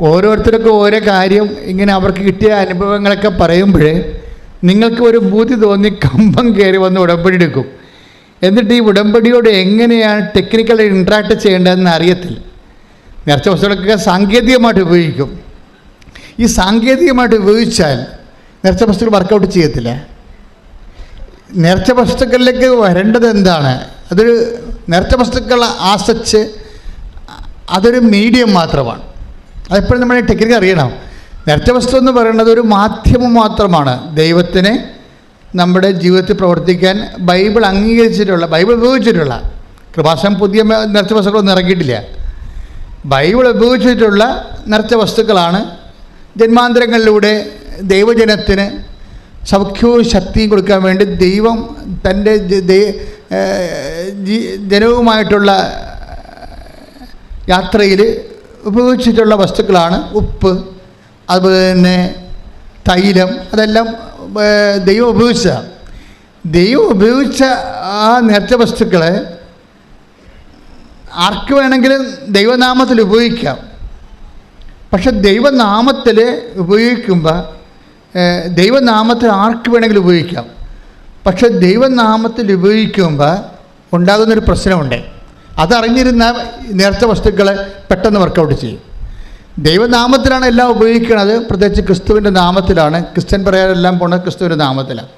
ഓരോരുത്തർക്കും ഓരോ കാര്യം ഇങ്ങനെ അവർക്ക് കിട്ടിയ അനുഭവങ്ങളൊക്കെ പറയുമ്പോഴേ നിങ്ങൾക്ക് ഒരു ബൂതി തോന്നി കമ്പം കയറി വന്ന് ഉടമ്പടി എടുക്കും. എന്നിട്ട് ഈ ഉടമ്പടിയോട് എങ്ങനെയാണ് ടെക്നിക്കലി ഇൻട്രാക്ട് ചെയ്യേണ്ടതെന്ന് അറിയത്തില്ല. നേർച്ച വസ്തുക്കളൊക്കെ സാങ്കേതികമായിട്ട് ഉപയോഗിക്കും. ഈ സാങ്കേതികമായിട്ട് ഉപയോഗിച്ചാൽ നേർച്ച വസ്തുക്കൾ വർക്കൗട്ട് ചെയ്യത്തില്ല. നേർച്ച വസ്തുക്കളിലേക്ക് വരേണ്ടത് എന്താണ്? അതൊരു നേർച്ച വസ്തുക്കൾ ആസച്ച് അതൊരു മീഡിയം മാത്രമാണ്. അതെപ്പോഴും നമ്മൾ ടെക്നിക്ക് അറിയണം. നേരത്തെ വസ്തു എന്ന് പറയുന്നത് ഒരു മാധ്യമം മാത്രമാണ്. ദൈവത്തിനെ നമ്മുടെ ജീവിതത്തിൽ പ്രവർത്തിക്കാൻ ബൈബിൾ അംഗീകരിച്ചിട്ടുള്ള ബൈബിൾ ഉപയോഗിച്ചിട്ടുള്ള കൃപാസം പുതിയ നിറച്ച വസ്തുക്കളൊന്നും ഇറക്കിയിട്ടില്ല ബൈബിൾ ഉപയോഗിച്ചിട്ടുള്ള നിറച്ച വസ്തുക്കളാണ് ജന്മാന്തരങ്ങളിലൂടെ ദൈവജനത്തിന് സൗഖ്യവും ശക്തിയും കൊടുക്കാൻ വേണ്ടി ദൈവം തന്റെ ജനവുമായിട്ടുള്ള യാത്രയിൽ ഉപയോഗിച്ചിട്ടുള്ള വസ്തുക്കളാണ് ഉപ്പ് അതുപോലെ തന്നെ തൈലം അതെല്ലാം ദൈവം ഉപയോഗിച്ച. ദൈവം ഉപയോഗിച്ച ആ നേർച്ച വസ്തുക്കളെ ആർക്ക് വേണമെങ്കിലും ദൈവനാമത്തിൽ ഉപയോഗിക്കാം. പക്ഷെ ദൈവനാമത്തിൽ ഉപയോഗിക്കുമ്പോൾ ദൈവനാമത്തിൽ ആർക്ക് വേണമെങ്കിലും ഉപയോഗിക്കാം. പക്ഷെ ദൈവനാമത്തിൽ ഉപയോഗിക്കുമ്പോൾ ഉണ്ടാകുന്നൊരു പ്രശ്നമുണ്ട്. അതറിഞ്ഞിരുന്ന നേർച്ച വസ്തുക്കളെ പെട്ടെന്ന് വർക്കൗട്ട് ചെയ്യും. ദൈവനാമത്തിലാണ് എല്ലാം ഉപയോഗിക്കുന്നത്. പ്രത്യേകിച്ച് ക്രിസ്തുവിന്റെ നാമത്തിലാണ്. ക്രിസ്ത്യൻ പറയാനെല്ലാം പോണത് ക്രിസ്തുവിന്റെ നാമത്തിലാണ്.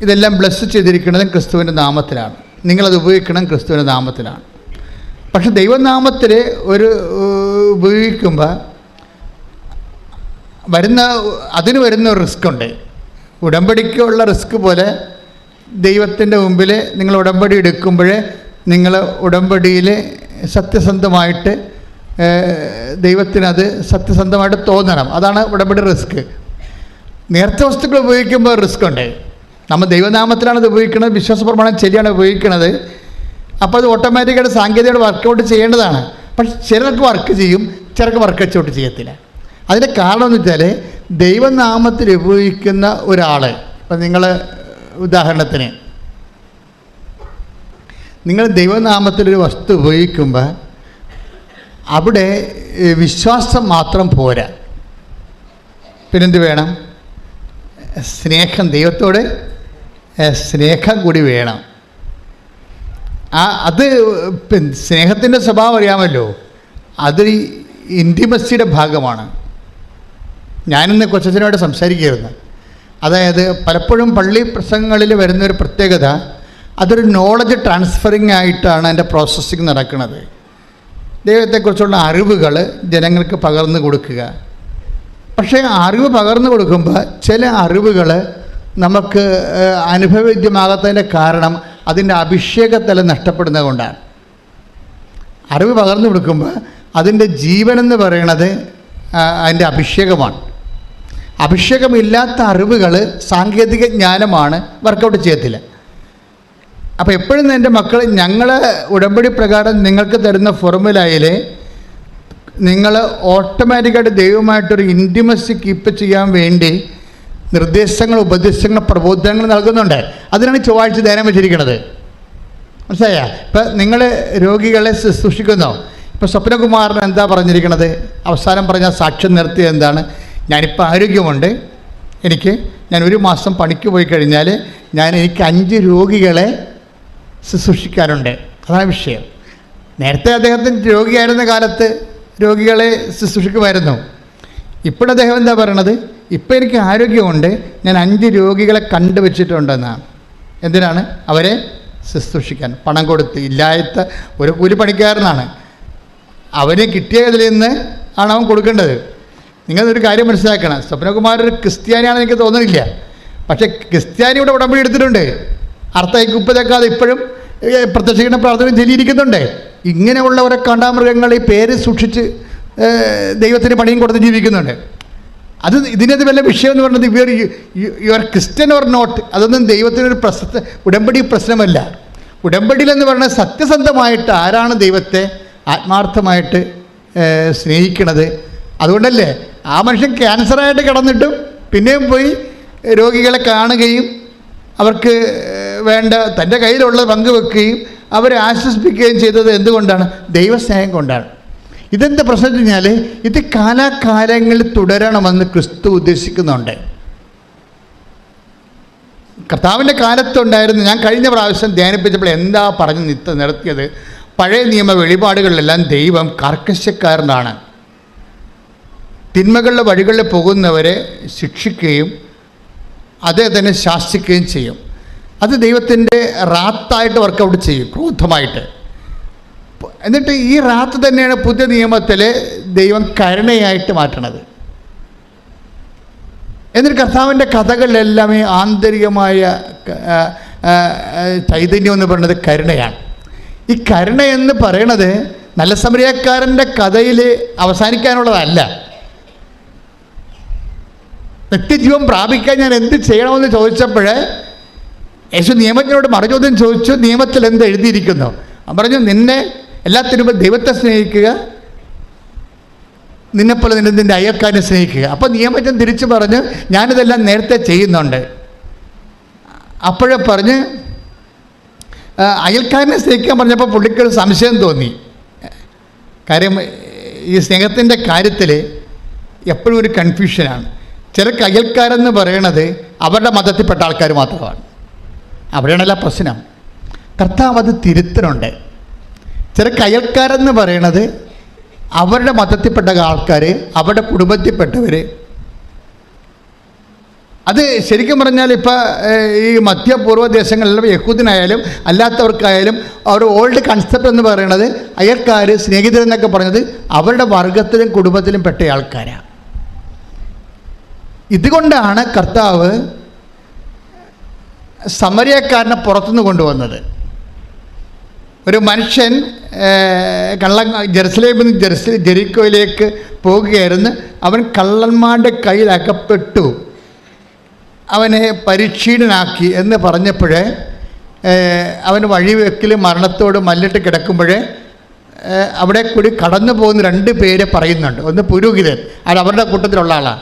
ഇതെല്ലാം ബ്ലസ് ചെയ്തിരിക്കുന്നതും ക്രിസ്തുവിന്റെ നാമത്തിലാണ്. നിങ്ങളത് ഉപയോഗിക്കണം ക്രിസ്തുവിന്റെ നാമത്തിലാണ്. പക്ഷെ ദൈവനാമത്തിൽ ഒരു ഉപയോഗിക്കുമ്പോൾ വരുന്ന അതിന് വരുന്ന ഒരു റിസ്ക് ഉണ്ട്. ഉടമ്പടിക്കുള്ള റിസ്ക് പോലെ ദൈവത്തിന്റെ മുമ്പിൽ നിങ്ങൾ ഉടമ്പടി എടുക്കുമ്പോൾ നിങ്ങൾ ഉടമ്പടിയിൽ സത്യസന്ധമായിട്ട് ദൈവത്തിനത് സത്യസന്ധമായിട്ട് തോന്നണം. അതാണ് ഉടമ്പടി റിസ്ക്. നേർച്ച വസ്തുക്കൾ ഉപയോഗിക്കുമ്പോൾ റിസ്ക് ഉണ്ട്. നമ്മൾ ദൈവനാമത്തിലാണ് ഇത് ഉപയോഗിക്കുന്നത് വിശ്വാസപ്രമാണം ശരിയാണ് ഉപയോഗിക്കുന്നത്. അപ്പോൾ അത് ഓട്ടോമാറ്റിക്കായിട്ട് സാങ്കേതികമായിട്ട് വർക്കൗട്ട് ചെയ്യേണ്ടതാണ്. പക്ഷെ ചിലർക്ക് വർക്ക് ചെയ്യും ചിലർക്ക് വർക്ക് വെച്ചോട്ട് ചെയ്യത്തില്ല. അതിന്റെ കാരണം എന്ന് വെച്ചാൽ ദൈവനാമത്തിൽ ഉപയോഗിക്കുന്ന ഒരാൾ ഇപ്പം നിങ്ങൾ ഉദാഹരണത്തിന് നിങ്ങൾ ദൈവനാമത്തിലൊരു വസ്തു ഉപയോഗിക്കുമ്പോൾ അവിടെ വിശ്വാസം മാത്രം പോരാ. പിന്നെന്ത് വേണം? സ്നേഹം ദൈവത്തോട് സ്നേഹം കൂടി വേണം. ആ അത് സ്നേഹത്തിന്റെ സ്വഭാവം അറിയാമല്ലോ. അത് ഇന്റിമസിയുടെ ഭാഗമാണ്. ഞാനിന്ന് കൊച്ചച്ഛനോട് സംസാരിക്കുകയായിരുന്നു. അതായത് പലപ്പോഴും പള്ളി പ്രസംഗങ്ങളിൽ വരുന്നൊരു പ്രത്യേകത അതൊരു നോളജ് ട്രാൻസ്ഫറിങ് ആയിട്ടാണ് അതിന്റെ പ്രോസസ്സിങ് നടക്കുന്നത്. ദൈവത്തെക്കുറിച്ചുള്ള അറിവുകൾ ജനങ്ങൾക്ക് പകർന്നു കൊടുക്കുക. പക്ഷേ അറിവ് പകർന്നു കൊടുക്കുമ്പോൾ ചില അറിവുകൾ നമുക്ക് അനുഭവവിദ്യമാകാത്തതിന്റെ കാരണം അതിന്റെ അഭിഷേകത്തല നഷ്ടപ്പെടുന്നത് കൊണ്ടാണ്. അറിവ് പകർന്നു കൊടുക്കുമ്പോൾ അതിന്റെ ജീവനെന്ന് പറയണത് അതിന്റെ അഭിഷേകമാണ്. അഭിഷേകമില്ലാത്ത അറിവുകൾ സാങ്കേതിക ജ്ഞാനമാണ് വർക്കൗട്ട് ചെയ്യത്തില്ല. അപ്പോൾ എപ്പോഴും എന്റെ മക്കൾ ഞങ്ങൾ ഉടമ്പടി പ്രകാരം നിങ്ങൾക്ക് തരുന്ന ഫോർമുലയിൽ നിങ്ങൾ ഓട്ടോമാറ്റിക്കായിട്ട് ദൈവമായിട്ടൊരു ഇന്റിമസി കീപ്പ് ചെയ്യാൻ വേണ്ടി നിർദ്ദേശങ്ങൾ ഉപദേശങ്ങൾ പ്രബോധനങ്ങൾ നൽകുന്നുണ്ട്. അതിനാണ് ചൊവ്വാഴ്ച ധ്യാനം വെച്ചിരിക്കുന്നത്. മനസ്സിലായ? ഇപ്പം നിങ്ങൾ രോഗികളെ ശുശ്രൂഷിക്കുന്നു. ഇപ്പം സ്വപ്നകുമാറിന് എന്താ പറഞ്ഞിരിക്കുന്നത് അവസാനം പറഞ്ഞ സാക്ഷ്യം നിർത്തിയത് എന്താണ്? ഞാനിപ്പോൾ ആരോഗ്യമുണ്ട്. എനിക്ക് ഞാൻ ഒരു മാസം പണിക്ക് പോയി കഴിഞ്ഞാൽ ഞാൻ എനിക്ക് അഞ്ച് രോഗികളെ ശുശ്രൂഷിക്കാനുണ്ട് അതാണ് വിഷയം. നേരത്തെ അദ്ദേഹത്തിന് രോഗിയായിരുന്ന കാലത്ത് രോഗികളെ ശുശ്രൂഷിക്കുമായിരുന്നു. ഇപ്പോഴും അദ്ദേഹം എന്താ പറയണത്? ഇപ്പോൾ എനിക്ക് ആരോഗ്യമുണ്ട്. ഞാൻ അഞ്ച് രോഗികളെ കണ്ടുവച്ചിട്ടുണ്ടെന്നാണ് എന്തിനാണ്? അവരെ ശുശ്രൂഷിക്കാൻ. പണം കൊടുത്ത് ഇല്ലാത്ത ഒരു കൂലിപ്പണിക്കാരനാണ്. അവന് കിട്ടിയതിൽ നിന്ന് ആണ് അവൻ കൊടുക്കേണ്ടത്. നിങ്ങളൊരു കാര്യം മനസ്സിലാക്കണം. സ്വപ്നകുമാർ ഒരു ക്രിസ്ത്യാനിയാണെന്ന് എനിക്ക് തോന്നുന്നില്ല. പക്ഷേ ക്രിസ്ത്യാനി ഇവിടെ ഉടമ്പടി എടുത്തിട്ടുണ്ട്. അർത്ഥയ്ക്ക് ഉപ്പതേക്കാതെ ഇപ്പോഴും പ്രത്യക്ഷീകരണ പ്രാർത്ഥന ചൊല്ലിയിരിക്കുന്നുണ്ട്. ഇങ്ങനെയുള്ളവരെ കണ്ടാമൃഗങ്ങൾ ഈ പേര് സൂക്ഷിച്ച് ദൈവത്തിന് പണിയും കൊടുത്ത് ജീവിക്കുന്നുണ്ട്. അത് ഇതിനകത്ത് വല്ല വിഷയം എന്ന് പറയുന്നത് ഇവർ യു ക്രിസ്ത്യൻ ഓർ നോട്ട് അതൊന്നും ദൈവത്തിനൊരു പ്രശ്ന ഉടമ്പടി പ്രശ്നമല്ല. ഉടമ്പടിയിലെന്ന് പറയുന്നത് സത്യസന്ധമായിട്ട് ആരാണ് ദൈവത്തെ ആത്മാർത്ഥമായിട്ട് സ്നേഹിക്കണത്? അതുകൊണ്ടല്ലേ ആ മനുഷ്യൻ ക്യാൻസറായിട്ട് കിടന്നിട്ടും പിന്നെയും പോയി രോഗികളെ കാണുകയും അവർക്ക് വേണ്ട തന്റെ കയ്യിലുള്ളത് പങ്കുവെക്കുകയും അവരെ ആശ്വസിപ്പിക്കുകയും ചെയ്തത് എന്തുകൊണ്ടാണ്? ദൈവസ്നേഹം കൊണ്ടാണ്. ഇതെന്താ പ്രശ്നം വെച്ച് കഴിഞ്ഞാൽ ഇത് കാലാകാലങ്ങളിൽ തുടരണമെന്ന് ക്രിസ്തു ഉദ്ദേശിക്കുന്നുണ്ട്. കർത്താവിന്റെ കാലത്തുണ്ടായിരുന്നു. ഞാൻ കഴിഞ്ഞ പ്രാവശ്യം ധ്യാനിപ്പിച്ചപ്പോൾ എന്താ പറഞ്ഞ് നിത്ത നിർത്തിയത്? പഴയ നിയമ വെളിപാടുകളിലെല്ലാം ദൈവം കർക്കശക്കാരനാണ്. തിന്മകളുടെ വഴികളിൽ പോകുന്നവരെ ശിക്ഷിക്കുകയും അതേ തന്നെ ശാസിക്കുകയും ചെയ്യും. അത് ദൈവത്തിന്റെ റാത്തായിട്ട് വർക്കൗട്ട് ചെയ്യും ക്രൂദ്ധമായിട്ട് എന്നിട്ട് ഈ റാത്ത് തന്നെയാണ് പുതിയ നിയമത്തിൽ ദൈവം കരുണയായിട്ട് മാറ്റണത്. എന്നിട്ട് കർത്താവിന്റെ കഥകളിലെല്ലാമേ ആന്തരികമായ ചൈതന്യം എന്ന് പറയുന്നത് കരുണയാണ്. ഈ കരുണ എന്ന് പറയണത് നല്ല സമരക്കാരന്റെ കഥയിൽ അവസാനിക്കാനുള്ളതല്ല. നിത്യജീവൻ പ്രാപിക്കാൻ ഞാൻ എന്ത് ചെയ്യണമെന്ന് ചോദിച്ചപ്പോൾ യേശു നിയമജ്ഞനോട് മറുചോദ്യം ചോദിച്ചു നിയമത്തിൽ എന്ത് എഴുതിയിരിക്കുന്നു? പറഞ്ഞു നിന്നെ എല്ലാത്തിനും ദൈവത്തെ സ്നേഹിക്കുക നിന്നെപ്പോലെ നിന്നെ നിന്റെ അയൽക്കാരനെ സ്നേഹിക്കുക. അപ്പോൾ നിയമജ്ഞൻ തിരിച്ചു പറഞ്ഞ് ഞാനിതെല്ലാം നേരത്തെ ചെയ്യുന്നുണ്ട്. അപ്പോഴേ പറഞ്ഞ് അയൽക്കാരനെ സ്നേഹിക്കാൻ പറഞ്ഞപ്പോൾ പുള്ളിക്ക് ഒരു സംശയം തോന്നി. കാര്യം ഈ സ്നേഹത്തിന്റെ കാര്യത്തിൽ എപ്പോഴും ഒരു കൺഫ്യൂഷനാണ് ചിലർക്ക് കയ്യൽക്കാരെന്ന് പറയണത് അവരുടെ മതത്തിൽപ്പെട്ട ആൾക്കാർ മാത്രമാണ്. അവിടെയാണല്ല പ്രശ്നം. കർത്താവ് അത് തിരുത്തലുണ്ട് ചില കയ്യൽക്കാരെന്ന് പറയണത് അവരുടെ മതത്തിൽപ്പെട്ട ആൾക്കാർ അവരുടെ കുടുംബത്തിൽപ്പെട്ടവർ അത് ശരിക്കും പറഞ്ഞാൽ ഇപ്പോൾ ഈ മധ്യപൂർവ ദേശങ്ങളിലും യഹൂദിനായാലും അല്ലാത്തവർക്കായാലും അവർ ഓൾഡ് കൺസെപ്റ്റ് എന്ന് പറയുന്നത് അയൽക്കാർ സ്നേഹിതരെന്നൊക്കെ പറഞ്ഞത് അവരുടെ വർഗത്തിലും കുടുംബത്തിലും പെട്ട ആൾക്കാരാണ് ഇതുകൊണ്ടാണ് കർത്താവ് സമരിയക്കാരനെ പുറത്തുനിന്ന് കൊണ്ടുവന്നത്. ഒരു മനുഷ്യൻ കള്ളൻ കള്ള ജെറുസലേമിൽ നിന്ന് ജെറുസ ജെറിക്കോയിലേക്ക് പോകുകയായിരുന്നു. അവൻ കള്ളന്മാരുടെ കയ്യിൽ അകപ്പെട്ടു. അവനെ പരിക്ഷീണനാക്കി എന്ന് പറഞ്ഞപ്പോഴേ അവൻ വഴിവെക്കിൽ മരണത്തോട് മല്ലിട്ട് കിടക്കുമ്പോഴേ അവിടെ കൂടി കടന്നു പോകുന്ന രണ്ട് പേരെ പറയുന്നുണ്ട്. ഒന്ന് പുരോഹിതൻ അത് അവരുടെ കൂട്ടത്തിലുള്ള ആളാണ്.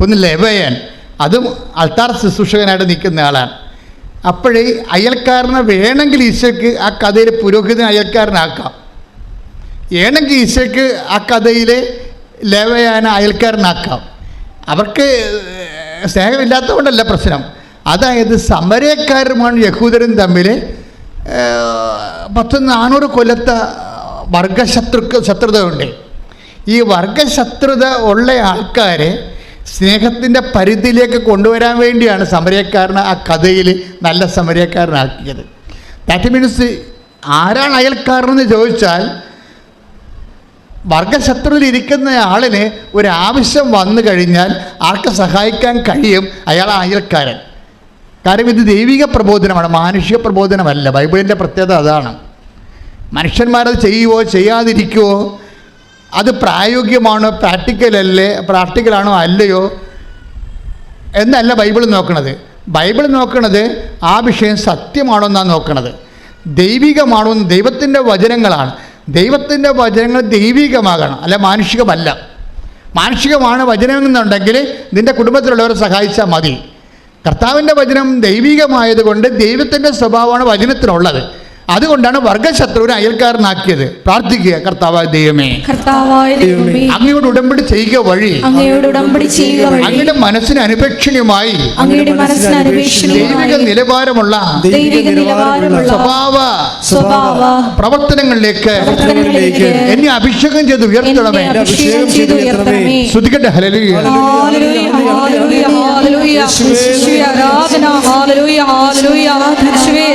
ഒന്ന് ലെവയൻ. അതും അൾത്താർ ശുശ്രൂഷകനായിട്ട് നിൽക്കുന്ന ആളാണ്. അപ്പോഴേ അയൽക്കാരനെ വേണമെങ്കിൽ ഈശോയ്ക്ക് ആ കഥയിൽ പുരോഹിതൻ അയൽക്കാരനാക്കാം. വേണമെങ്കിൽ ഈശോയ്ക്ക് ആ കഥയിലെ ലേവയാനെ അയൽക്കാരനാക്കാം. അവർക്ക് സ്നേഹമില്ലാത്തതുകൊണ്ടല്ല പ്രശ്നം. അതായത് സമരക്കാരുമാണ് യഹൂദരും തമ്മിൽ പത്ത് നാനൂറ് കൊല്ലത്തെ വർഗശത്രു ശത്രുതയുണ്ട്. ഈ വർഗശത്രുത ഉള്ള ആൾക്കാരെ സ്നേഹത്തിന്റെ പരിധിയിലേക്ക് കൊണ്ടുവരാൻ വേണ്ടിയാണ് സമരക്കാരനെ ആ കഥയിൽ നല്ല സമരക്കാരനാക്കിയത്. ദാറ്റ് മീൻസ് ആരാണ് അയൽക്കാരനെന്ന് ചോദിച്ചാൽ വർഗശത്രുവിൽ ഇരിക്കുന്ന ആളിന് ഒരു ആവശ്യം വന്നു കഴിഞ്ഞാൽ ആർക്ക് സഹായിക്കാൻ കഴിയും. അയാൾ അയൽക്കാരൻ. കാര്യം ഇത് ദൈവിക പ്രബോധനമാണ് മാനുഷിക പ്രബോധനമല്ല. ബൈബിളിന്റെ പ്രത്യേകത അതാണ്. മനുഷ്യന്മാരത് ചെയ്യുവോ ചെയ്യാതിരിക്കുവോ അത് പ്രായോഗികമാണോ പ്രാക്ടിക്കലല്ലേ പ്രാക്ടിക്കലാണോ അല്ലയോ എന്നല്ല ബൈബിൾ നോക്കണത്. ബൈബിൾ നോക്കണത് ആ വിഷയം സത്യമാണോ എന്നാണ് നോക്കണത്. ദൈവികമാണോ എന്ന് ദൈവത്തിന്റെ വചനങ്ങളാണ്. ദൈവത്തിന്റെ വചനങ്ങൾ ദൈവികമാകണം അല്ല മാനുഷികമല്ല. മാനുഷികമാണ് വചനം എന്നുണ്ടെങ്കിൽ നിന്റെ കുടുംബത്തിലുള്ളവരെ സഹായിച്ചാൽ മതി. കർത്താവിന്റെ വചനം ദൈവികമായതുകൊണ്ട് ദൈവത്തിന്റെ സ്വഭാവമാണ് വചനത്തിനുള്ളത്. അതുകൊണ്ടാണ് വർഗശത്രുവിനെ അയൽക്കാരനാക്കിയത്. പ്രാർത്ഥിക്കുക കർത്താവായ ദൈവമേ അങ്ങയോട് ഉടമ്പടി ചെയ്യുക വഴി അങ്ങയോട് ഉടമ്പടി ചെയ്യുക വഴി അങ്ങയുടെ മനസ്സിന് അനുപേക്ഷണീയമായി ദൈവിക നിലവാരമുള്ള ദൈവിക നിലവാരമുള്ള സ്വഭാവ സ്വഭാവ പ്രവർത്തനങ്ങളിലേക്ക് എന്നെ അഭിഷേകം ചെയ്ത് എന്നെ ഉയർത്തണമേ. ശ്രുതിക്കട്ടെ ഹലലിയ ആരാധന.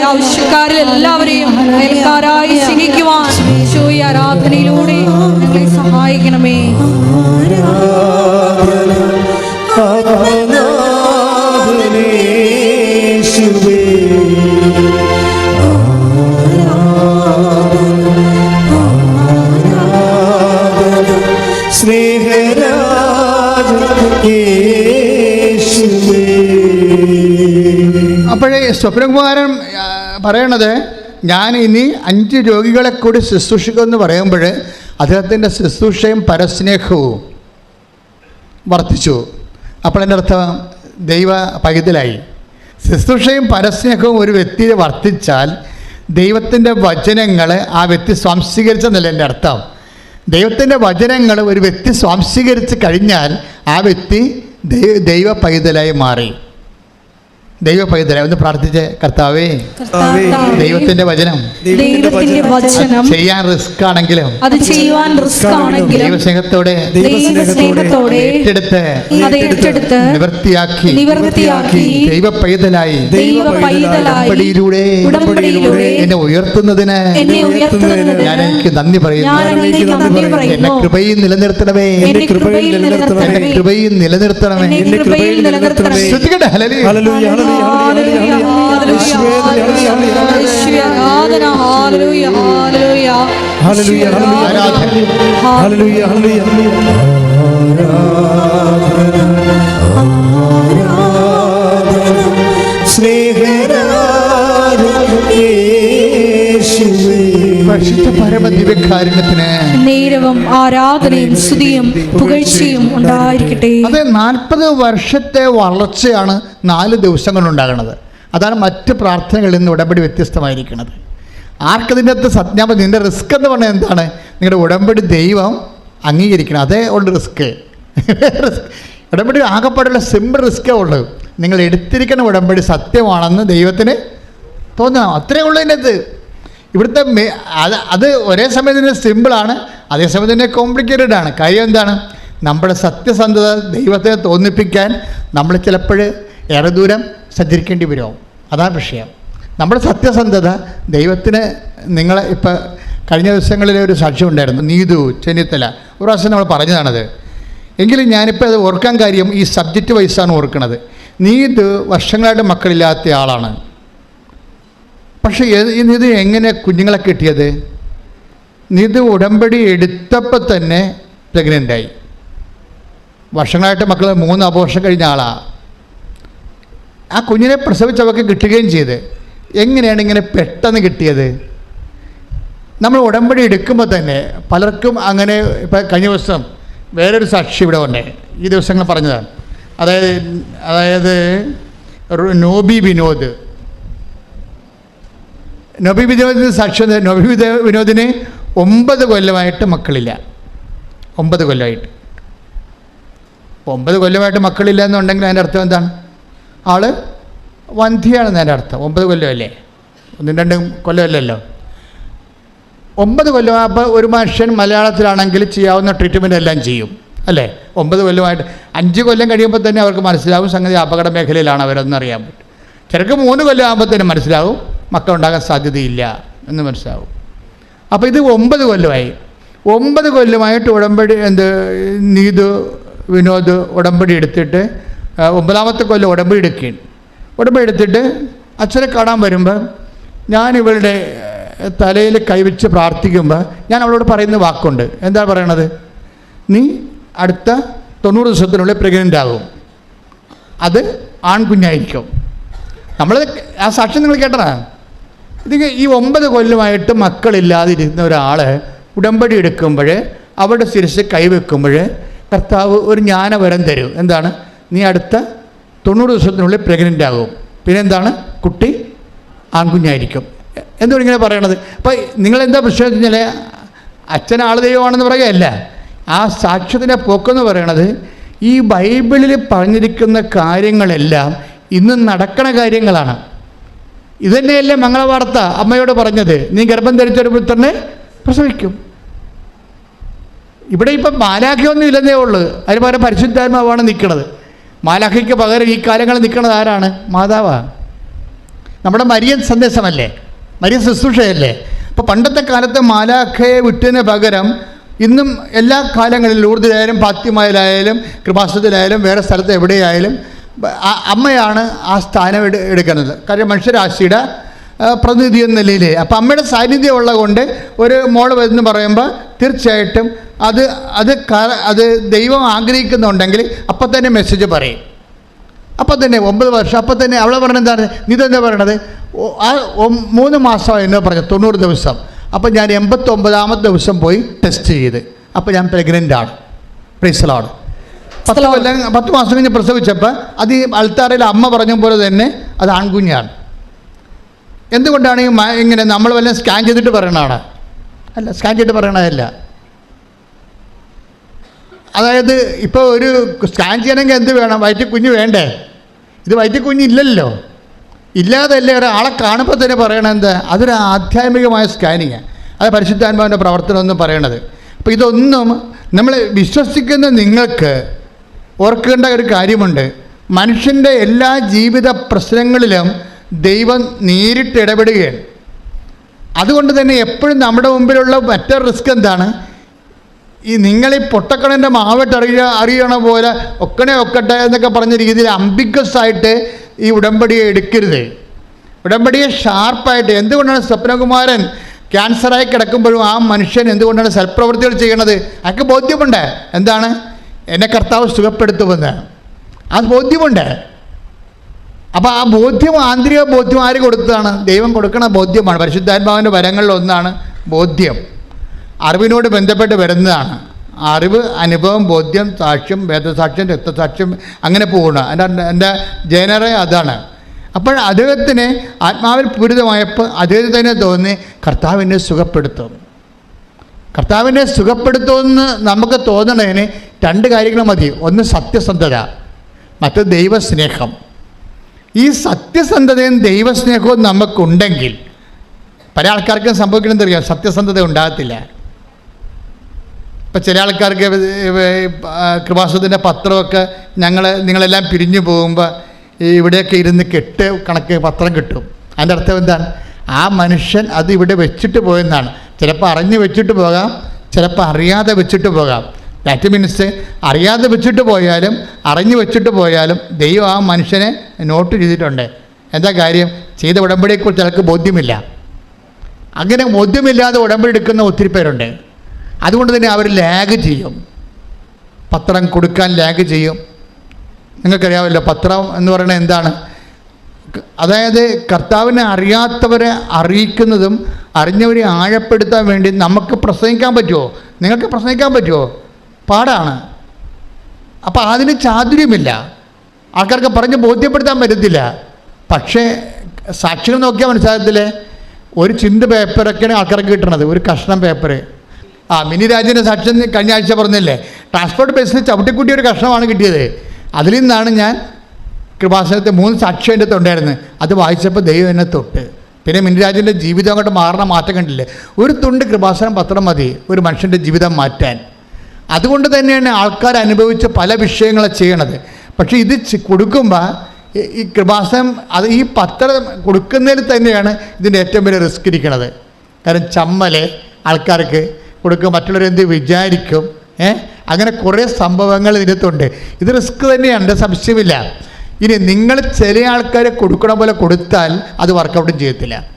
ആവശ്യക്കാരിൽ എല്ലാവരെയും അയൽക്കാരായി സ്നേഹിക്കുവാൻ. യേശുവേ, ആരാധനയിലൂടെ സഹായിക്കണമേ. സ്വപ്നകുമാരൻ പറയണത് ഞാൻ ഇനി അഞ്ച് രോഗികളെ കൂടി ശുശ്രൂഷിക്കുമെന്ന് പറയുമ്പോൾ അദ്ദേഹത്തിന്റെ ശുശ്രൂഷയും പരസ്നേഹവും വർദ്ധിച്ചു. അപ്പോൾ എന്റെ അർത്ഥം ദൈവ പൈതലായി. ശുശ്രൂഷയും പരസ്നേഹവും ഒരു വ്യക്തി വർദ്ധിച്ചാൽ ദൈവത്തിന്റെ വചനങ്ങൾ ആ വ്യക്തി സ്വാംശീകരിച്ചെന്നല്ല എന്റെ അർത്ഥം. ദൈവത്തിന്റെ വചനങ്ങൾ ഒരു വ്യക്തി സ്വാംശീകരിച്ച് കഴിഞ്ഞാൽ ആ വ്യക്തി ദൈവ പൈതലായി മാറി. ദൈവ പൈതലായി ഒന്ന് പ്രാർത്ഥിച്ച. കർത്താവേ കർത്താവേ, ദൈവത്തിന്റെ വചനം. ദൈവത്തിന്റെ വചനം. ചെയ്യാൻ റിസ്ക് ആണെങ്കിലും അത് ചെയ്യുവാൻ റിസ്ക് ആണെങ്കിലും ദൈവസ്നേഹത്തോടെ ഏറ്റെടുത്ത് നിവൃത്തിയാക്കി നിവർത്തിയാക്കി ദൈവ പൈതലായി ഉടമ്പടിയിലൂടെ എന്നെ ഉയർത്തുന്നതിന് ഞാൻ എനിക്ക് നന്ദി ഞാൻ പറയുന്നു. എന്നെ കൃപയിൽ നിലനിർത്തണമേ. എന്നെ കൃപയിൽ നിലനിർത്തണമേ. കൃപയും നിലനിർത്തണമേ. എന്നെ കൃപയിൽ നിലനിർത്തണമേ. ശ്രദ്ധിക്കട്ടെ? ഹല്ലേലൂയ. ഹല്ലേലൂയ, പരിശുദ്ധ പരമ ദിവ്യകാരുണ്യത്തിന് നേരവും ആരാധനയും സ്തുതിയും പുകഴ്ചയും ഉണ്ടായിരിക്കട്ടെ. അത് നാൽപ്പത് വർഷത്തെ വളർച്ചയാണ് നാല് ദിവസം കൊണ്ടുണ്ടാകുന്നത് അതാണ് മറ്റ് പ്രാർത്ഥനകളിൽ നിന്ന് ഉടമ്പടി വ്യത്യസ്തമായിരിക്കുന്നത് ആർക്കതിന്റെ അകത്ത് സത്യാപം നിന്റെ റിസ്ക് എന്ന് പറഞ്ഞാൽ എന്താണ്? നിങ്ങളുടെ ഉടമ്പടി ദൈവം അംഗീകരിക്കണം. അതേ ഉള്ള റിസ്ക്. ഉടമ്പടി ആകപ്പാടുള്ള സിമ്പിൾ റിസ്ക്കേ ഉള്ളൂ. നിങ്ങൾ എടുത്തിരിക്കുന്ന ഉടമ്പടി സത്യമാണെന്ന് ദൈവത്തിന് തോന്നാം. അത്രേ ഉള്ളൂ അതിനകത്ത് ഇവിടുത്തെ അത് അത് ഒരേ സമയം തന്നെ സിമ്പിളാണ് അതേസമയം തന്നെ കോംപ്ലിക്കേറ്റഡ് ആണ്. കാര്യം എന്താണ്? നമ്മുടെ സത്യസന്ധത ദൈവത്തെ തോന്നിപ്പിക്കാൻ നമ്മൾ ചിലപ്പോൾ ഏറെ ദൂരം സഞ്ചരിക്കേണ്ടി വരും. അതാണ് വിഷയം. നമ്മുടെ സത്യസന്ധത ദൈവത്തിന് നിങ്ങൾ ഇപ്പം കഴിഞ്ഞ ദിവസങ്ങളിലെ ഒരു സാക്ഷ്യം ഉണ്ടായിരുന്നു. നീതു ചെന്നിത്തല ഒരു പ്രാവശ്യം നമ്മൾ പറഞ്ഞതാണത്. എങ്കിലും ഞാനിപ്പോൾ അത് ഓർക്കാൻ കാര്യം ഈ സബ്ജക്റ്റ് വൈസാണ് ഓർക്കുന്നത്. നീതു വർഷങ്ങളായിട്ട് മക്കളില്ലാത്ത ആളാണ്. പക്ഷേ ഇത് എങ്ങനെ കുഞ്ഞുങ്ങളെ കിട്ടിയത്? നിത് ഉടമ്പടി എടുത്തപ്പോൾ തന്നെ പ്രഗ്നന്റായി വർഷങ്ങളായിട്ട് മക്കൾ മൂന്ന് അപോഷം കഴിഞ്ഞ ആളാണ് ആ കുഞ്ഞിനെ പ്രസവിച്ചവർക്ക് കിട്ടുകയും ചെയ്ത്. എങ്ങനെയാണ് ഇങ്ങനെ പെട്ടെന്ന് കിട്ടിയത്? നമ്മൾ ഉടമ്പടി എടുക്കുമ്പോൾ തന്നെ പലർക്കും അങ്ങനെ ഇപ്പം കഴിഞ്ഞ ദിവസം വേറൊരു സാക്ഷി ഇവിടെ ഉണ്ട് ഈ ദിവസങ്ങൾ പറഞ്ഞതാണ്. അതായത് അതായത് നോബി വിനോദ്. നബി വിനോദിന് സാക്ഷ്യം നബി വിദ- വിനോദിന് ഒമ്പത് കൊല്ലമായിട്ട് മക്കളില്ല. ഒമ്പത് കൊല്ലമായിട്ട്. ഒമ്പത് കൊല്ലമായിട്ട് മക്കളില്ല എന്നുണ്ടെങ്കിൽ അതിന്റെ അർത്ഥം എന്താണ്? ആൾ വന്ധ്യയാണെന്ന് അതിന്റെ അർത്ഥം. ഒമ്പത് കൊല്ലമല്ലേ? ഒന്നും രണ്ടും കൊല്ലമല്ലല്ലോ. ഒമ്പത് കൊല്ലം അപ്പോൾ ഒരു മനുഷ്യൻ മലയാളത്തിലാണെങ്കിൽ ചെയ്യാവുന്ന ട്രീറ്റ്മെന്റ് എല്ലാം ചെയ്യും. അല്ലേ? ഒമ്പത് കൊല്ലമായിട്ട്. അഞ്ച് കൊല്ലം കഴിയുമ്പോൾ തന്നെ അവർക്ക് മനസ്സിലാവും സംഗതി അപകട മേഖലയിലാണ് അവരെന്ന് അറിയാൻ പറ്റും. ചിലർക്ക് മൂന്ന് കൊല്ലം ആകുമ്പോൾ തന്നെ മനസ്സിലാവും. മക്കളുണ്ടാകാൻ സാധ്യതയില്ല എന്ന് മനസ്സിലാവും. അപ്പോൾ ഇത് ഒമ്പത് കൊല്ലമായി. ഒമ്പത് കൊല്ലമായിട്ട് ഉടമ്പടി എന്ത് നീതു വിനോദ് ഉടമ്പടി എടുത്തിട്ട് ഒമ്പതാമത്തെ കൊല്ലം ഉടമ്പടി എടുക്കുകയാണ്. ഉടമ്പടി എടുത്തിട്ട് അച്ഛനെ കാണാൻ വരുമ്പോൾ ഞാൻ ഇവളുടെ തലയിൽ കൈവച്ച് പ്രാർത്ഥിക്കുമ്പോൾ ഞാൻ അവളോട് പറയുന്ന വാക്കുണ്ട്. എന്താ പറയണത്? നീ അടുത്ത തൊണ്ണൂറ് ദിവസത്തിനുള്ളിൽ പ്രഗ്നന്റ് ആകും. അത് ആൺകുഞ്ഞായിരിക്കും. നമ്മൾ ആ സാക്ഷ്യം നിങ്ങൾ കേട്ടതാ? ഇത് ഈ ഒമ്പത് കൊല്ലമായിട്ട് മക്കളില്ലാതിരുന്ന ഒരാൾ ഉടമ്പടി എടുക്കുമ്പോൾ അവിടെ ശിരസ് കൈവെക്കുമ്പോൾ കർത്താവ് ഒരു ജ്ഞാനവരം തരും. എന്താണ്? നീ അടുത്ത തൊണ്ണൂറ് ദിവസത്തിനുള്ളിൽ പ്രഗ്നന്റ് ആകും. പിന്നെ എന്താണ് കുട്ടി ആൺകുഞ്ഞായിരിക്കും. എന്തുകൊണ്ട് ഇങ്ങനെ പറയണത്? അപ്പം നിങ്ങളെന്താ പ്രശ്നം വെച്ച് കഴിഞ്ഞാൽ അച്ഛൻ ആൾ ദൈവമാണെന്ന് പറയുകയല്ല. ആ സാക്ഷ്യത്തിന്റെ പോക്കെന്ന് പറയണത് ഈ ബൈബിളിൽ പറഞ്ഞിരിക്കുന്ന കാര്യങ്ങളെല്ലാം ഇന്ന് നടക്കണ കാര്യങ്ങളാണ്. ഇതന്നെയല്ലേ മംഗളവാർത്ത? അമ്മയോട് പറഞ്ഞത്. നീ ഗർഭം ധരിച്ച ഒരു പുത്രനെ പ്രസവിക്കും. ഇവിടെ ഇപ്പം മാലാഖയൊന്നും ഇല്ലെന്നേ ഉള്ളൂ. അതിന് പകരം പരിശുദ്ധാത്മാവാണ് നിൽക്കുന്നത്. മാലാഖയ്ക്ക് പകരം ഈ കാലങ്ങളിൽ നിൽക്കുന്നത് ആരാണ്? മാതാവാ. നമ്മുടെ മരിയൻ സന്ദേശമല്ലേ? മരിയൻ ശുശ്രൂഷയല്ലേ? അപ്പോൾ പണ്ടത്തെ കാലത്തെ മാലാഖയെ വിട്ടതിന് പകരം ഇന്നും എല്ലാ കാലങ്ങളിലും ലൂർദിലായാലും പാത്യമായാലും കൃപാസത്തിലായാലും വേറെ സ്ഥലത്ത് എവിടെയായാലും അമ്മയാണ് ആ സ്ഥാനം എടു എടുക്കുന്നത്. കാര്യം മനുഷ്യരാശിയുടെ പ്രതിനിധി എന്ന നിലയിൽ അപ്പം അമ്മയുടെ സാന്നിധ്യം ഉള്ളത് കൊണ്ട് ഒരു മോൾ എന്ന് പറയുമ്പോൾ തീർച്ചയായിട്ടും അത് അത് അത് ദൈവം ആഗ്രഹിക്കുന്നുണ്ടെങ്കിൽ അപ്പം തന്നെ മെസ്സേജ് പറയും. അപ്പം തന്നെ ഒമ്പത് വർഷം അപ്പം തന്നെ അവളെ പറഞ്ഞത് എന്താണ്? നീ തന്നെ പറയണത്? ആ മൂന്ന് മാസമായി എന്ന് പറഞ്ഞു തൊണ്ണൂറ് ദിവസം. അപ്പം ഞാൻ എൺപത്തൊമ്പതാമത്തെ ദിവസം പോയി ടെസ്റ്റ് ചെയ്ത്. അപ്പം ഞാൻ പ്രഗ്നന്റ് ആണ്. പ്രീസലാണ് പത്ത്. കൊല്ലം പത്ത് മാസം കഴിഞ്ഞ് പ്രസവിച്ചപ്പോൾ അത് ഈ അൾത്താറയിൽ അമ്മ പറഞ്ഞ പോലെ തന്നെ അത് ആൺകുഞ്ഞാണ്. എന്തുകൊണ്ടാണ് ഈ ഇങ്ങനെ നമ്മൾ വല്ല സ്കാൻ ചെയ്തിട്ട് പറയണതാണ്? അല്ല സ്കാൻ ചെയ്തിട്ട് പറയണതല്ല. അതായത് ഇപ്പോൾ ഒരു സ്കാൻ ചെയ്യണമെങ്കിൽ എന്ത് വേണം? വയറ്റിൽ കുഞ്ഞ് വേണ്ടേ? ഇത് വയറ്റിൽ കുഞ്ഞില്ലല്ലോ ഇല്ലാതല്ലേ ഒരാളെ കാണുമ്പോൾ തന്നെ പറയണത് അതൊരു ആധ്യാത്മികമായ സ്കാനിങ് അത് പരിശുദ്ധാത്മാവിന്റെ പ്രവർത്തനം എന്ന് പറയണത്. അപ്പോൾ ഇതൊന്നും നമ്മൾ വിശ്വസിക്കുന്ന നിങ്ങൾക്ക് ഓർക്കേണ്ട ഒരു കാര്യമുണ്ട്. മനുഷ്യന്റെ എല്ലാ ജീവിത പ്രശ്നങ്ങളിലും ദൈവം നേരിട്ട് ഇടപെടുകയാണ്. അതുകൊണ്ട് തന്നെ എപ്പോഴും നമ്മുടെ മുമ്പിലുള്ള മറ്റൊരു റിസ്ക് എന്താണ്? ഈ നിങ്ങളീ പൊട്ടക്കണന്റെ മാവിട്ട് അറിയ അറിയണ പോലെ ഒക്കണേ ഒക്കട്ടെ എന്നൊക്കെ പറഞ്ഞ രീതിയിൽ അംബിഗസായിട്ട് ഈ ഉടമ്പടിയെ എടുക്കരുത്. ഉടമ്പടിയെ ഷാർപ്പായിട്ട് എന്തുകൊണ്ടാണ് സ്വപ്നകുമാരൻ ക്യാൻസറായി കിടക്കുമ്പോഴും ആ മനുഷ്യൻ എന്തുകൊണ്ടാണ് സൽപ്രവൃത്തികൾ ചെയ്യണത്? അയാൾക്ക് ബോധ്യമുണ്ട്? എന്താണ്? എന്നെ കർത്താവ് സുഖപ്പെടുത്തുമെന്ന്. അത് ബോധ്യമുണ്ട്. അപ്പോൾ ആ ബോധ്യം ആന്തരിക ബോധ്യം ആര് കൊടുത്തതാണ്? ദൈവം കൊടുക്കണ ബോധ്യമാണ്. പരിശുദ്ധാത്മാവിന്റെ വരങ്ങളിൽ ഒന്നാണ് ബോധ്യം. അറിവിനോട് ബന്ധപ്പെട്ട് വരുന്നതാണ്. അറിവ് അനുഭവം ബോധ്യം സാക്ഷ്യം വേദസാക്ഷ്യം രക്തസാക്ഷ്യം അങ്ങനെ പോകണം എന്റെ എന്റെ ജനറെ അതാണ്. അപ്പോൾ അദ്ദേഹത്തിന് ആത്മാവിൽ പൂരിതമായപ്പോൾ അദ്ദേഹത്തിന് തന്നെ തോന്നി കർത്താവിനെ സുഖപ്പെടുത്തും. കർത്താവിനെ സുഖപ്പെടുത്തുമെന്ന് നമുക്ക് തോന്നണതിന് രണ്ട് കാര്യങ്ങൾ മതി. ഒന്ന് സത്യസന്ധത മറ്റൊന്ന് ദൈവസ്നേഹം. ഈ സത്യസന്ധതയും ദൈവസ്നേഹവും നമുക്കുണ്ടെങ്കിൽ പല ആൾക്കാർക്കും സംഭവിക്കണമെന്ന് അറിയാം? സത്യസന്ധത ഉണ്ടാകത്തില്ല. ഇപ്പം ചില ആൾക്കാർക്ക് കൃപാസത്തിന്റെ പത്രമൊക്കെ ഞങ്ങൾ നിങ്ങളെല്ലാം പിരിഞ്ഞു പോകുമ്പോൾ ഈ ഇവിടെയൊക്കെ ഇരുന്ന് കെട്ട് കണക്ക് പത്രം കിട്ടും. അതിന്റെ അർത്ഥം എന്താണ്? ആ മനുഷ്യൻ അത് ഇവിടെ വെച്ചിട്ട് പോയെന്നാണ്. ചിലപ്പോൾ അറിഞ്ഞ് വെച്ചിട്ട് പോകാം ചിലപ്പോൾ അറിയാതെ വെച്ചിട്ട് പോകാം. ദാറ്റ് മീൻസ് അറിയാതെ വെച്ചിട്ട് പോയാലും അറിഞ്ഞു വെച്ചിട്ട് പോയാലും ദൈവം ആ മനുഷ്യനെ നോട്ട് ചെയ്തിട്ടുണ്ട്. എന്താ കാര്യം? ചെയ്ത ഉടമ്പടിയെക്കുറിച്ച് അയാൾക്ക് ബോധ്യമില്ല. അങ്ങനെ ബോധ്യമില്ലാതെ ഉടമ്പടി എടുക്കുന്ന ഒത്തിരി പേരുണ്ട്. അതുകൊണ്ട് തന്നെ അവർ ലാഗ് ചെയ്യും. പത്രം കൊടുക്കാൻ ലാഗ് ചെയ്യും. നിങ്ങൾക്കറിയാമല്ലോ പത്രം എന്ന് പറയുന്നത് എന്താണ്? അതായത് കർത്താവിനെ അറിയാത്തവരെ അറിയിക്കുന്നതും അറിഞ്ഞവരെ ആഴപ്പെടുത്താൻ വേണ്ടി നമുക്ക് പ്രസംഗിക്കാൻ പറ്റുമോ? നിങ്ങൾക്ക് പ്രസംഗിക്കാൻ പറ്റുമോ? പാടാണ്. അപ്പോൾ അതിന് ചാതുര്യമില്ല. ആൾക്കാർക്ക് പറഞ്ഞ് ബോധ്യപ്പെടുത്താൻ പറ്റത്തില്ല. പക്ഷേ സാക്ഷികൾ നോക്കിയാൽ മനസ്സിലാകത്തില്ലേ? ഒരു ചിന്ത പേപ്പറൊക്കെയാണ് ആൾക്കാർക്ക് കിട്ടണത്. ഒരു കഷ്ണം പേപ്പർ ആ മിനി രാജന്റെ സാക്ഷ്യം കഴിഞ്ഞ ആഴ്ച പറഞ്ഞില്ലേ? ട്രാൻസ്പോർട്ട് ബസ്സിൽ ചവിട്ടിക്കുട്ടി ഒരു കഷ്ണമാണ് കിട്ടിയത്. അതിൽ നിന്നാണ് ഞാൻ കൃപാസനത്തെ മൂന്ന് സാക്ഷ്യം എന്റെ തൊണ്ടായിരുന്നു അത് വായിച്ചപ്പോൾ ദൈവം എന്നെ തൊട്ട്. പിന്നെ മിനിരാജന്റെ ജീവിതം അങ്ങോട്ട് മാറണ മാറ്റം കണ്ടില്ലേ? ഒരു തുണ്ട് കൃപാസനം പത്രം മതി. ഒരു മനുഷ്യന്റെ ജീവിതം മാറ്റാൻ. അതുകൊണ്ട് തന്നെയാണ് ആൾക്കാർ അനുഭവിച്ച പല വിഷയങ്ങളെ ചെയ്യണത്. പക്ഷേ ഇത് കൊടുക്കുമ്പോൾ ഈ- കൃപാസനം അത് ഈ പത്രം കൊടുക്കുന്നതിൽ തന്നെയാണ് ഇതിന്റെ ഏറ്റവും വലിയ റിസ്ക് ഇരിക്കണത്. കാരണം ചമ്മൽ ആൾക്കാർക്ക് കൊടുക്കും മറ്റുള്ളവരെന്ത് വിചാരിക്കും ഏ? അങ്ങനെ കുറേ സംഭവങ്ങൾ ഇതിനകത്തുണ്ട്. ഇത് റിസ്ക് തന്നെയാണ് സംശയമില്ല. ഇനി നിങ്ങൾ ചില ആൾക്കാരെ കൊടുക്കണ പോലെ കൊടുത്താൽ അത് വർക്കൗട്ടും ചെയ്യത്തില്ല.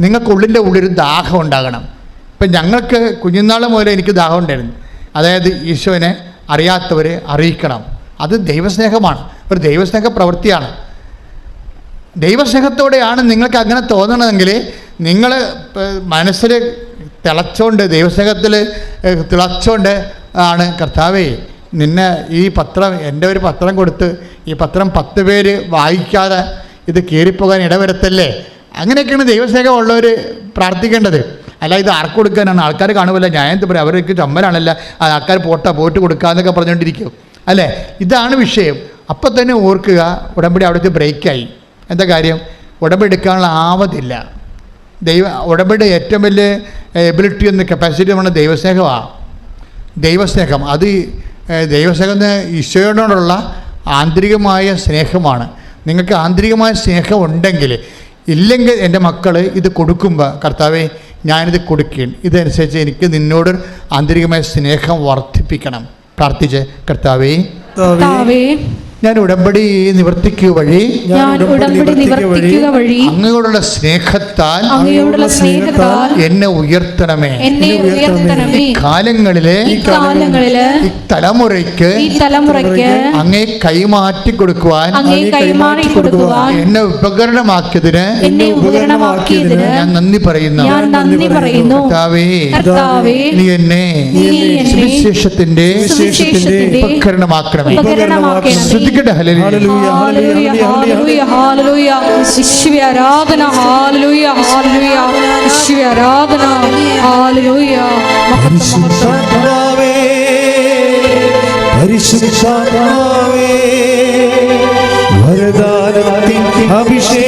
നിങ്ങൾക്കുള്ളിന്റെ ഉള്ളിൽ ദാഹം ഉണ്ടാകണം. ഇപ്പം ഞങ്ങൾക്ക് കുഞ്ഞുനാൾ മുതലേ എനിക്ക് ദാഹം ഉണ്ടായിരുന്നു. അതായത് ഈശോനെ അറിയാത്തവരെ അറിയിക്കണം. അത് ദൈവസ്നേഹമാണ്. ഒരു ദൈവസ്നേഹ പ്രവൃത്തിയാണ്. ദൈവസ്നേഹത്തോടെയാണ് നിങ്ങൾക്ക് അങ്ങനെ തോന്നണമെങ്കിൽ നിങ്ങൾ മനസ്സിൽ തിളച്ചോണ്ട് ദൈവസ്നേഹത്തിൽ തിളച്ചുകൊണ്ട് ആണ് കർത്താവേ നിന്നെ ഈ പത്രം എന്റെ ഒരു പത്രം കൊടുത്ത് ഈ പത്രം പത്ത് പേര് വായിക്കാതെ ഇത് കീറിപ്പോകാൻ ഇടവരുത്തല്ലേ? അങ്ങനെയൊക്കെയാണ് ദൈവസ്നേഹമുള്ളവർ പ്രാർത്ഥിക്കേണ്ടത്. അല്ല ഇത് ആർക്ക് കൊടുക്കാനാണ്? ആൾക്കാർ കാണുമല്ല. ഞാൻ എന്ത് പറയും അവർക്ക് ചമ്മലാണല്ല. ആൾക്കാർ പോട്ടെ പോയിട്ട് കൊടുക്കാന്നൊക്കെ പറഞ്ഞുകൊണ്ടിരിക്കും. അല്ലേ? ഇതാണ് വിഷയം. അപ്പം തന്നെ ഓർക്കുക ഉടമ്പടി അവിടുത്തെ ബ്രേക്കായി. എന്താ കാര്യം? ഉടമ്പടി എടുക്കാനുള്ള ആവതില്ല. ദൈവ ഉടമ്പടി ഏറ്റവും വലിയ എബിലിറ്റി എന്ന കപ്പാസിറ്റി നമ്മുടെ ദൈവസ്നേഹമാണ് ദൈവസ്നേഹം. അത് ദൈവസ്നേഹം എന്ന് ആന്തരികമായ സ്നേഹമാണ്. നിങ്ങൾക്ക് ആന്തരികമായ സ്നേഹം ഉണ്ടെങ്കിൽ ഇല്ലെങ്കിൽ എന്റെ മക്കൾ ഇത് കൊടുക്കുമ്പോൾ കർത്താവെ ഞാനിത് കൊടുക്കുകയും ഇതനുസരിച്ച് എനിക്ക് നിന്നോട് ആന്തരികമായ സ്നേഹം വർദ്ധിപ്പിക്കണം. പ്രാർത്ഥിച്ച് കർത്താവേ ഞാൻ ഉടമ്പടി നിവർത്തിക്കുക വഴി ഞാൻ ഉടമ്പടി നിവർത്തിക്കുക വഴി അങ്ങയോടുള്ള സ്നേഹത്താൽ അങ്ങയോടുള്ള സ്നേഹത്താൽ എന്നെ ഉയർത്തണമേ. എന്നെ ഉയർത്തണമേ. കാലങ്ങളിലെ ഈ കാലങ്ങളിൽ ഈ തലമുറയ്ക്ക് ഈ തലമുറയ്ക്ക് അങ്ങേ കൈമാറ്റി കൊടുക്കുവാൻ അങ്ങേ കൈമാറി കൊടുക്കുവാൻ എന്നെ ഉപകരണമാക്കിയതിന് എന്നെ ഉപകരണമാക്കിയതിന് ഞാൻ നന്ദി പറയുന്നു. ഞാൻ നന്ദി പറയുന്നു. കർത്താവേ കർത്താവേ നീ എന്നെ സുവിശേഷത്തിന്റെ സുവിശേഷത്തിന്റെ ഉപകരണമാക്കണമേ. ഉപകരണമാക്കണമേ. ഹാലലൂയ പരിശുദ്ധാത്മാവേ പരിശുദ്ധാത്മാവേ വരദാനത്തിൻ അഭിഷേകം